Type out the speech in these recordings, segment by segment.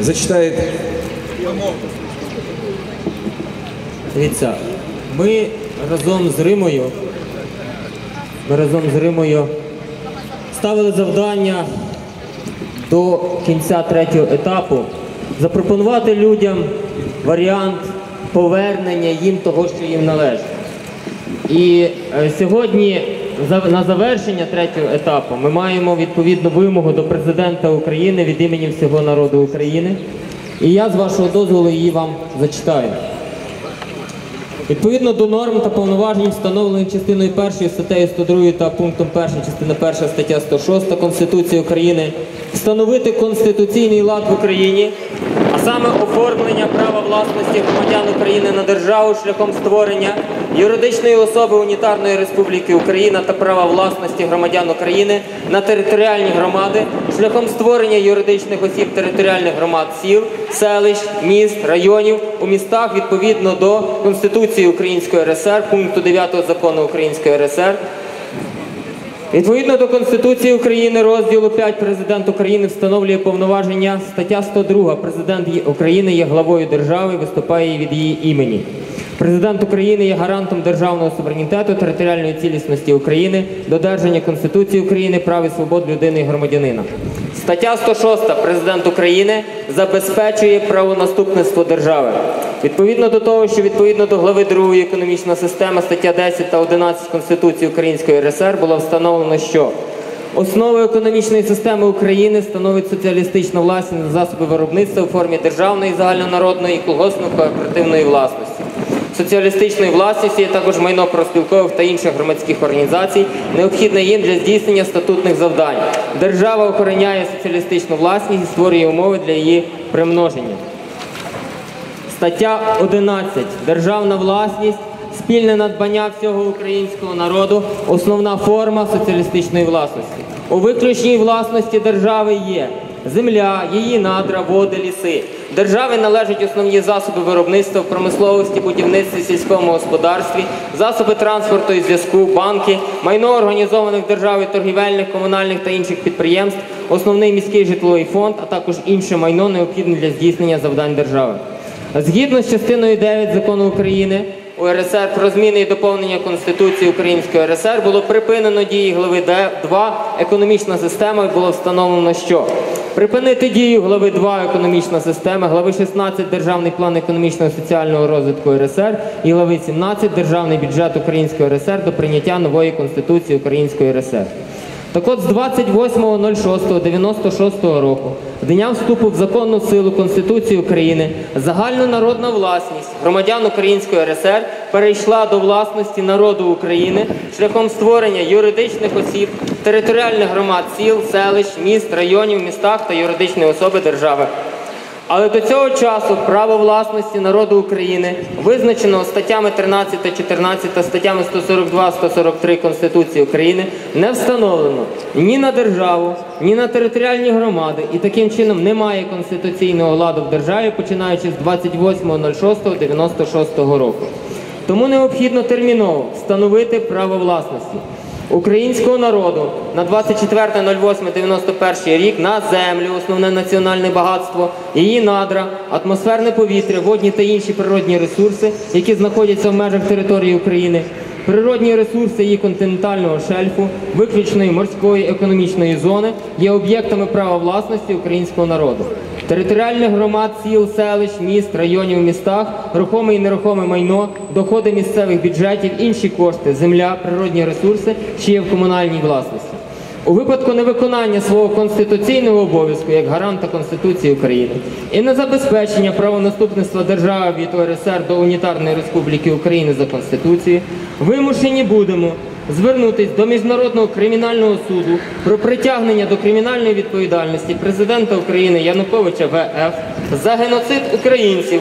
зачитает Дивіться, ми разом з Римою, ми разом з Римою ставили завдання до кінця третього етапу запропонувати людям варіант повернення їм того, що їм належить. І е, сьогодні на завершення третього етапу ми маємо відповідну вимогу до президента України від імені всього народу України. І я з вашого дозволу її вам зачитаю. Відповідно до норм та повноважень, встановлених частиною 1 статтею 102 та пунктом 1 частина 1 стаття 106 Конституції України, встановити конституційний лад в Україні, а саме оформлення права власності громадян України на державу шляхом створення юридичної особи Унітарної Республіки Україна та права власності громадян України на територіальні громади шляхом створення юридичних осіб територіальних громад сіл, селищ, міст, районів у містах відповідно до Конституції Української РСР, пункту 9 закону Української РСР. Відповідно до Конституції України, розділу 5 Президент України встановлює повноваження. Стаття 102. Президент України є главою держави, виступає від її імені. Президент України є гарантом державного суверенітету, територіальної цілісності України, додержання Конституції України, прав і свобод людини і громадянина. Стаття 106. Президент України забезпечує правонаступництво держави. Відповідно до того, що відповідно до глави 2 економічна система, стаття 10 та 11 Конституції Української РСР було встановлено, що Основою економічної системи України становить соціалістична власність на засоби виробництва у формі державної, загальнонародної і колгоспно-кооперативної власності. Соціалістичною власністю є також майно профспілкових та інших громадських організацій, необхідне їм для здійснення статутних завдань. Держава охороняє соціалістичну власність і створює умови для її примноження. Стаття 11. Державна власність, спільне надбання всього українського народу, основна форма соціалістичної власності. У виключній власності держави є земля, її надра, води, ліси. Державі належать основні засоби виробництва в промисловості, будівництві, сільському господарстві, засоби транспорту і зв'язку, банки, майно організованих державою торгівельних, комунальних та інших підприємств, основний міський житловий фонд, а також інше майно необхідне для здійснення завдань держави. Згідно з частиною 9 закону України УРСР про зміни і доповнення Конституції Української РСР було припинено дії глави 2 економічна система і було встановлено, що припинити дію глави 2 економічна система, глави 16 Державний план економічного і соціального розвитку РСР і глави 17 Державний бюджет Української РСР до прийняття нової Конституції Української РСР. Так от з 28.06.96 року, дня вступу в законну силу Конституції України, загальнонародна власність громадян Української РСР перейшла до власності народу України шляхом створення юридичних осіб, територіальних громад сіл, селищ, міст, районів, містах та юридичної особи держави. Але до цього часу право власності народу України, визначеного статтями 13 та 14 та статтями 142-143 Конституції України, не встановлено ні на державу, ні на територіальні громади, і таким чином немає конституційного ладу в державі, починаючи з 28.06.96 року. Тому необхідно терміново встановити право власності українського народу на 24.08.91 рік на землю, основне національне багатство, її надра, атмосферне повітря, водні та інші природні ресурси, які знаходяться в межах території України, природні ресурси її континентального шельфу, виключної морської економічної зони є об'єктами права власності українського народу. Територіальних громад, сіл, селищ, міст, районів, містах, рухоме і нерухоме майно, доходи місцевих бюджетів, інші кошти, земля, природні ресурси, що є в комунальній власності. У випадку невиконання свого конституційного обов'язку як гаранта Конституції України і незабезпечення правонаступництва держави від УРСР до Унітарної Республіки України за Конституцією, вимушені будемо звернутись до Міжнародного кримінального суду про притягнення до кримінальної відповідальності президента України Януковича ВФ за геноцид українців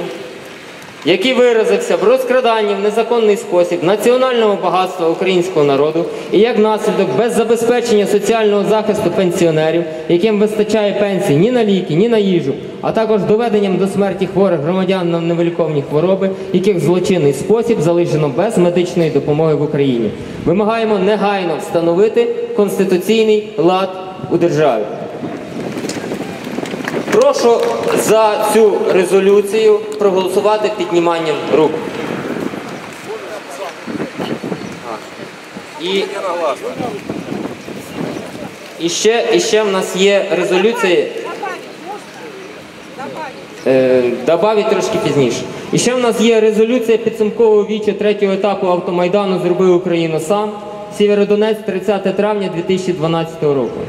який виразився в розкраданні в незаконний спосіб національного багатства українського народу і як наслідок без забезпечення соціального захисту пенсіонерів, яким вистачає пенсії ні на ліки, ні на їжу, а також доведенням до смерті хворих громадян на невиліковні хвороби, яких злочинний спосіб залишено без медичної допомоги в Україні. Вимагаємо негайно встановити конституційний лад у державі. Про Прошу за цю резолюцію проголосувати підніманням рук. І, і, ще, і ще в нас є резолюція. Е, добавить трошки пізніше. І ще в нас є резолюція підсумкового віча третього етапу автомайдану Зроби Україну сам. Сєвєродонець, 30 травня 2012 року.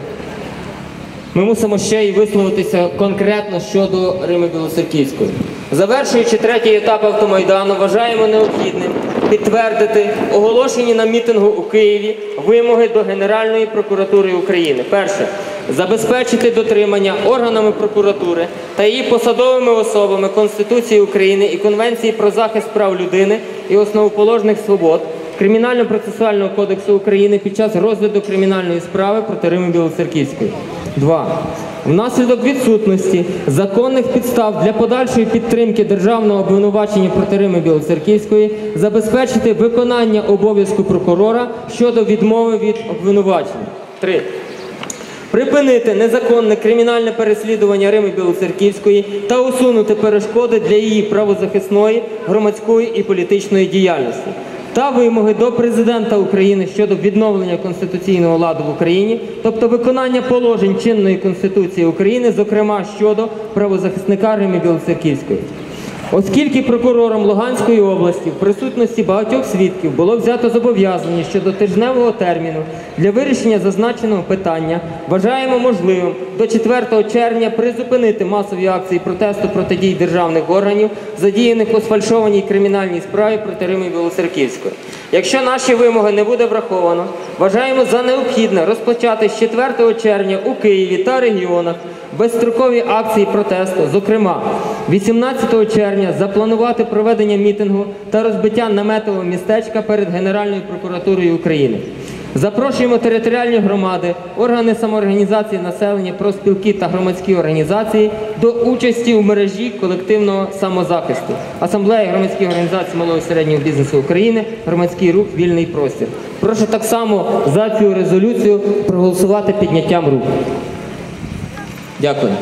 Ми мусимо ще й висловитися конкретно щодо Рими Білоцерківської. Завершуючи третій етап автомайдану, вважаємо необхідним підтвердити оголошені на мітингу у Києві вимоги до Генеральної прокуратури України. Перше забезпечити дотримання органами прокуратури та її посадовими особами Конституції України і Конвенції про захист прав людини і основоположних свобод. Кримінально-процесуального кодексу України під час розгляду кримінальної справи проти Рими Білоцерківської. 2. Внаслідок відсутності законних підстав для подальшої підтримки державного обвинувачення проти Рими Білоцерківської забезпечити виконання обов'язку прокурора щодо відмови від обвинувачення. 3. Припинити незаконне кримінальне переслідування Рими Білоцерківської та усунути перешкоди для її правозахисної, громадської і політичної діяльності. Та вимоги до президента України щодо відновлення конституційного ладу в Україні, тобто виконання положень чинної Конституції України, зокрема щодо правозахисника Римі Білоцерківської. Оскільки прокурором Луганської області в присутності багатьох свідків було взято зобов'язання щодо тижневого терміну для вирішення зазначеного питання, вважаємо можливим до 4 червня призупинити масові акції протесту проти дій державних органів, задіяних у сфальшованій кримінальній справі проти Рими Білоцерківської. Якщо наші вимоги не буде враховано, вважаємо за необхідне розпочати з 4 червня у Києві та регіонах безстрокові акції протесту, зокрема 18 червня запланувати проведення мітингу та розбиття наметового містечка перед Генеральною прокуратурою України. Запрошуємо територіальні громади, органи самоорганізації населення, профспілки та громадські організації до участі у мережі колективного самозахисту, асамблеї громадських організацій малого і середнього бізнесу України, громадський рух Вільний простір. Прошу так само за цю резолюцію проголосувати підняттям рук. Дякую.